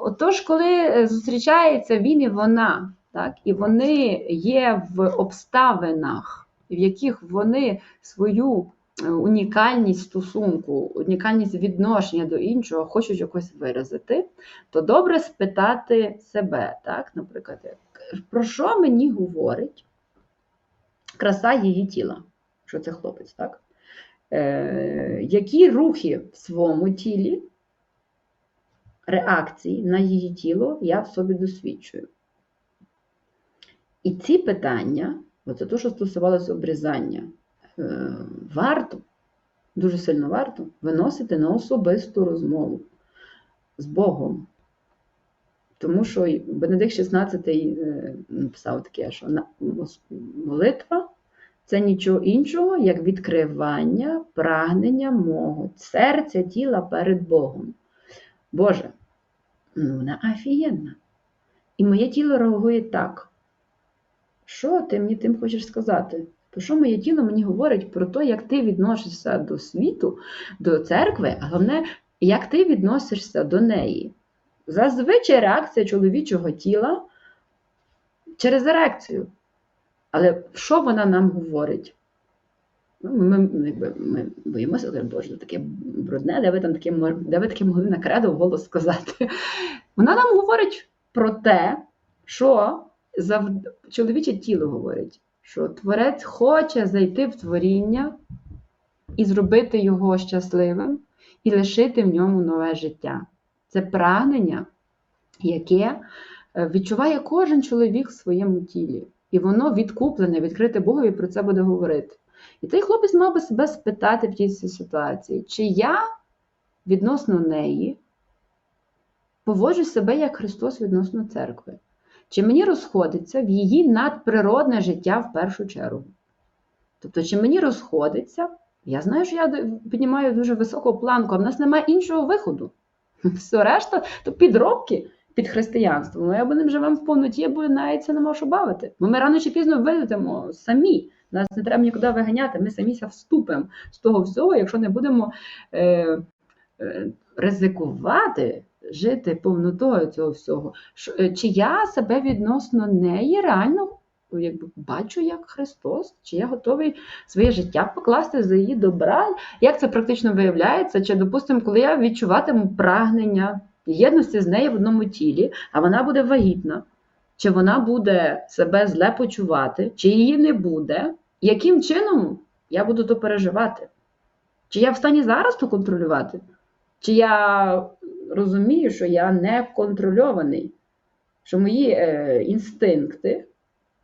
отож, коли зустрічається він і вона, так, і вони є в обставинах, в яких вони свою е, унікальність стосунку, унікальність відношення до іншого хочуть якось виразити, то добре спитати себе, так, наприклад, про що мені говорить краса її тіла, що це хлопець, так? Е, які рухи в своєму тілі, реакції на її тіло я в собі досвідчую. І ці питання, оце те, що стосувалося обрізання, е, варто, дуже сильно варто виносити на особисту розмову з Богом. Тому що Бенедикт XVI е, написав таке, що молитва це нічого іншого, як відкривання прагнення мого серця, тіла перед Богом. Боже, ну вона офігенна. І моє тіло реагує так. Що ти мені тим хочеш сказати? Про що моє тіло мені говорить про те, як ти відносишся до світу, до церкви, а головне, як ти відносишся до неї. Зазвичай реакція чоловічого тіла через ерекцію. Але що вона нам говорить? Ну, Ми, ми, якби, ми боїмося, кажемо, Боже, таке брудне, де ви там таке, де ви таке могли на кредо вголос сказати. Вона нам говорить про те, що зав... чоловіче тіло говорить, що творець хоче зайти в творіння і зробити його щасливим, і лишити в ньому нове життя. Це прагнення, яке е, відчуває кожен чоловік в своєму тілі. І воно відкуплене, відкрите Богові про це буде говорити. І цей хлопець мав би себе спитати в тій ситуації, чи я відносно неї поводжу себе як Христос відносно церкви, чи мені розходиться в її надприродне життя в першу чергу. Тобто, чи мені розходиться, я знаю, що я піднімаю дуже високу планку, а в нас немає іншого виходу. Все решта то підробки під християнством. Ну, або ним живемо в повноті, або навіть це не можу бавити. Бо ми рано чи пізно вилетимо самі. Нас не треба нікуди виганяти, ми самі ся вступимо з того всього, якщо не будемо е, е, ризикувати жити повнотою цього всього. Е, чи я себе відносно неї реально якби, бачу як Христос, чи я готовий своє життя покласти за її добра? Як це практично виявляється? Чи, допустимо, коли я відчуватиму прагнення єдності з нею в одному тілі, а вона буде вагітна, чи вона буде себе зле почувати, чи її не буде, яким чином я буду то переживати? Чи я в стані зараз то контролювати? Чи я розумію, що я не контрольований, що мої е, інстинкти,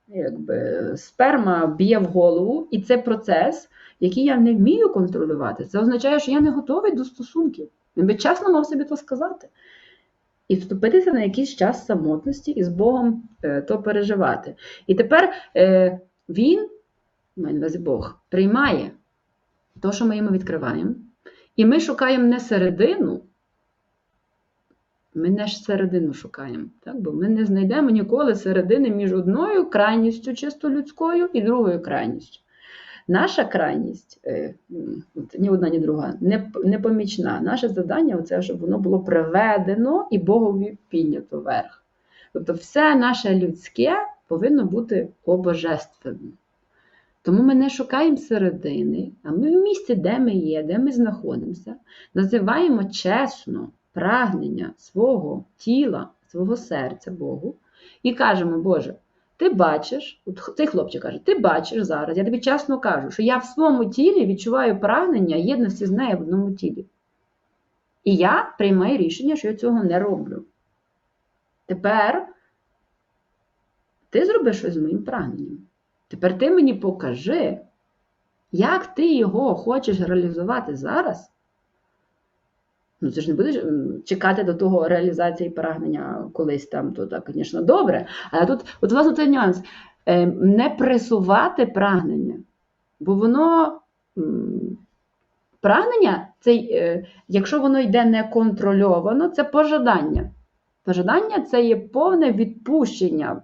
якби сперма б'є в голову, і це процес, який я не вмію контролювати. Це означає, що я не готовий до стосунків. Він би чесно мав собі то сказати. І вступитися на якийсь час самотності і з Богом е, то переживати. І тепер е, він, маю увазі Бог, приймає те, що ми йому відкриваємо. І ми шукаємо не середину, ми не ж середину шукаємо, так? бо ми не знайдемо ніколи середини між одною крайністю чисто людською і другою крайністю. Наша крайність, е, ні одна, ні друга, не, не помічна. Наше завдання це, щоб воно було приведено і Богові піднято вверх. Тобто, все наше людське повинно бути обожественним. Тому ми не шукаємо середини, а ми в місці, де ми є, де ми знаходимося, називаємо чесно прагнення свого тіла, свого серця Богу і кажемо, Боже, ти бачиш, цей хлопчик каже, ти бачиш зараз, я тобі чесно кажу, що я в своєму тілі відчуваю прагнення єдності з нею в одному тілі. І я приймаю рішення, що я цього не роблю. Тепер ти зроби щось з моїм прагненням. Тепер ти мені покажи, як ти його хочеш реалізувати зараз. Ну, це ж не будеш чекати до того реалізації прагнення колись там, то так, звісно, добре. Але тут, от власне, цей нюанс. Е, Не пресувати прагнення, бо воно прагнення, це, е, якщо воно йде неконтрольовано, це пожадання. Пожадання це є повне відпущення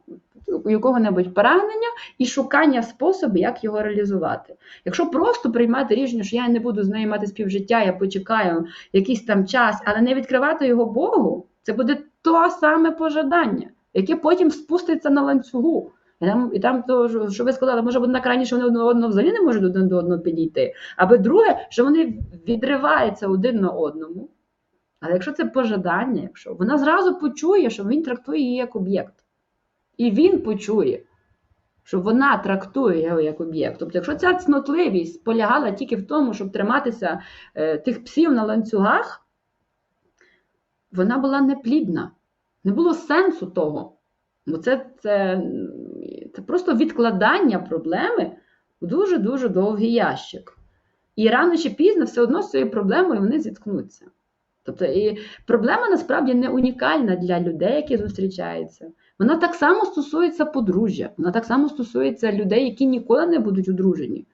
якого-небудь прагнення і шукання способу, як його реалізувати. Якщо просто приймати рішення, що я не буду з нею мати співжиття, я почекаю якийсь там час, але не відкривати його Богу, це буде то саме пожадання, яке потім спуститься на ланцюгу. І там, і там то, що- ви сказали, може бути на крайні, що вони одне одного взагалі не можуть один до одного підійти. Або друге, що вони відриваються один на одному. Але якщо це пожадання, якщо вона зразу почує, що він трактує її як об'єкт. І він почує, що вона трактує його як об'єкт. Тобто, якщо ця цнотливість полягала тільки в тому, щоб триматися е, тих псів на ланцюгах, вона була неплідна. Не було сенсу того. Бо це, це, це просто відкладання проблеми в дуже-дуже довгий ящик. І рано чи пізно все одно з цією проблемою вони зіткнуться. Тобто, і проблема насправді не унікальна для людей, які зустрічаються. Вона так само стосується подружжя, вона так само стосується людей, які ніколи не будуть одружені.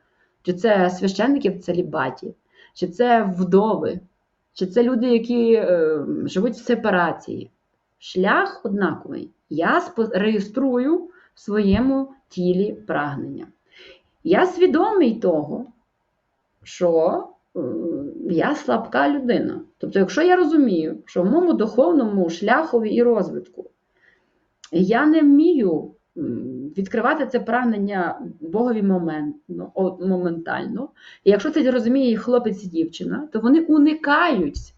Чи це священники в целібаті, чи це вдови, чи це люди, які е, живуть в сепарації. Шлях однаковий. Я реєструю в своєму тілі прагнення. Я свідомий того, що е, я слабка людина. Тобто, якщо я розумію, що в моєму духовному шляхові і розвитку я не вмію відкривати це прагнення Богові моментно, моментально, і якщо це розуміє хлопець і дівчина, то вони уникають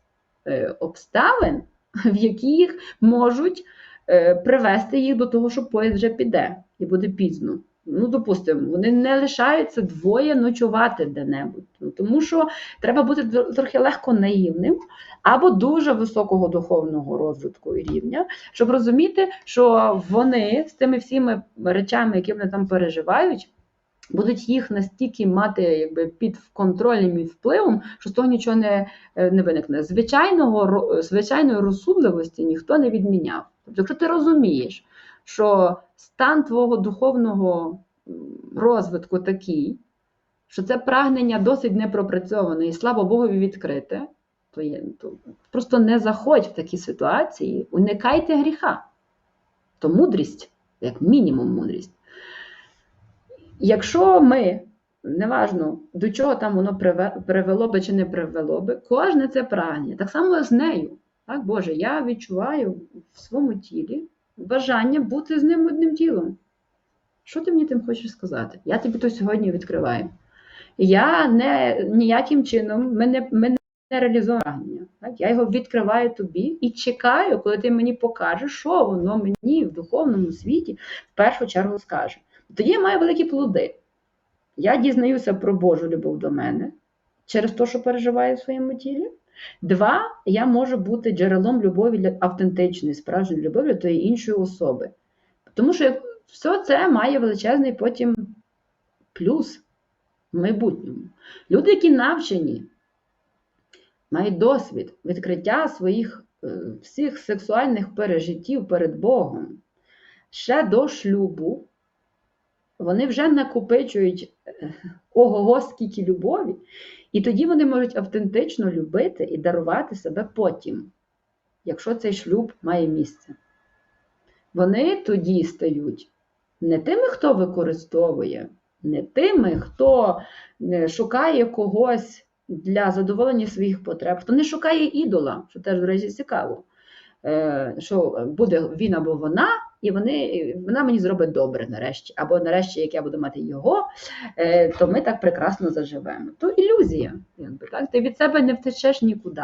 е, обставин, в яких можуть е, привести їх до того, що поїзд вже піде і буде пізно. Ну, допустимо, вони не лишаються двоє ночувати де-небудь. Ну, тому що треба бути трохи легко наївним або дуже високого духовного розвитку і рівня, щоб розуміти, що вони з тими всіми речами, які вони там переживають, будуть їх настільки мати якби, під контролем і впливом, що з того нічого не, е, не виникне. Звичайного, звичайної розсудливості ніхто не відміняв. Тобто, якщо ти розумієш, що стан твого духовного розвитку такий, що це прагнення досить непропрацьоване і слава Богові відкрите, то, є, то просто не заходь в такі ситуації, уникайте гріха. То мудрість, як мінімум мудрість. Якщо ми, неважно, до чого там воно привело би чи не привело би, кожне це прагнення. Так само з нею. Так, Боже, я відчуваю в своєму тілі бажання бути з ним одним тілом. Що ти мені тим хочеш сказати? Я тобі то сьогодні відкриваю. Я не ніяким чином ми не, ми не реалізуємо прагнення. Я його відкриваю тобі і чекаю, коли ти мені покажеш, що воно мені в духовному світі в першу чергу скаже. Тоді я маю великі плоди. Я дізнаюся про Божу любов до мене через те, що переживаю в своєму тілі. Два, я можу бути джерелом любові автентичної, справжньої любові для тої іншої особи. Тому що все це має величезний потім плюс в майбутньому. Люди, які навчені, мають досвід відкриття своїх е, всіх сексуальних пережиттів перед Богом ще до шлюбу, вони вже накопичують е, ого-го скільки любові, і тоді вони можуть автентично любити і дарувати себе потім, якщо цей шлюб має місце. Вони тоді стають не тими, хто використовує, не тими, хто е, шукає когось для задоволення своїх потреб, хто не шукає ідола, що теж, до речі, цікаво. Е, Що буде він або вона, і вони, вона мені зробить добре нарешті. Або нарешті, як я буду мати його, е, то ми так прекрасно заживемо. То ілюзія. якби, Так? Ти від себе не втечеш нікуди.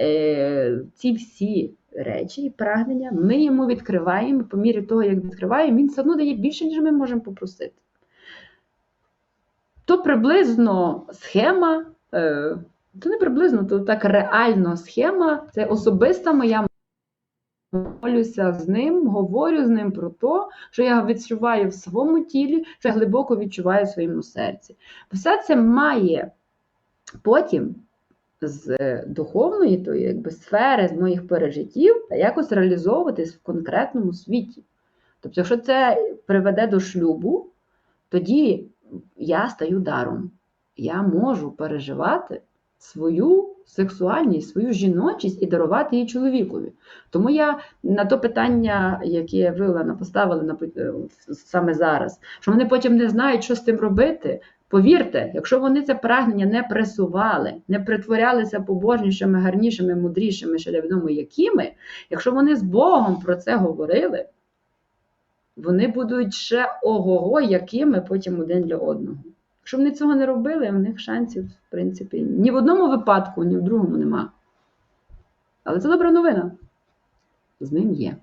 Е, Ці всі речі і прагнення ми йому відкриваємо, по мірі того, як відкриваємо, він все одно дає більше, ніж ми можемо попросити. То приблизно схема, е, то не приблизно, то так реально схема, це особиста моя молюся з ним, говорю з ним про те, що я відчуваю в своєму тілі, що я глибоко відчуваю в своєму серці. Все це має потім з духовної тої, якби, сфери, з моїх пережиттів, якось реалізовуватись в конкретному світі. Тобто, якщо це приведе до шлюбу, тоді я стаю даром. Я можу переживати свою сексуальність, свою жіночість і дарувати її чоловікові. Тому я на то питання, яке ви Олена, поставили на, е, саме зараз, що вони потім не знають, що з тим робити, Повірте, якщо вони це прагнення не пресували, не притворялися побожнішими, гарнішими, мудрішими, ще невідомо якими, якщо вони з Богом про це говорили, вони будуть ще ого-го, якими потім один для одного. Якщо вони цього не робили, в них шансів, в принципі, ні в одному випадку, ні в другому нема. Але це добра новина. З ним є.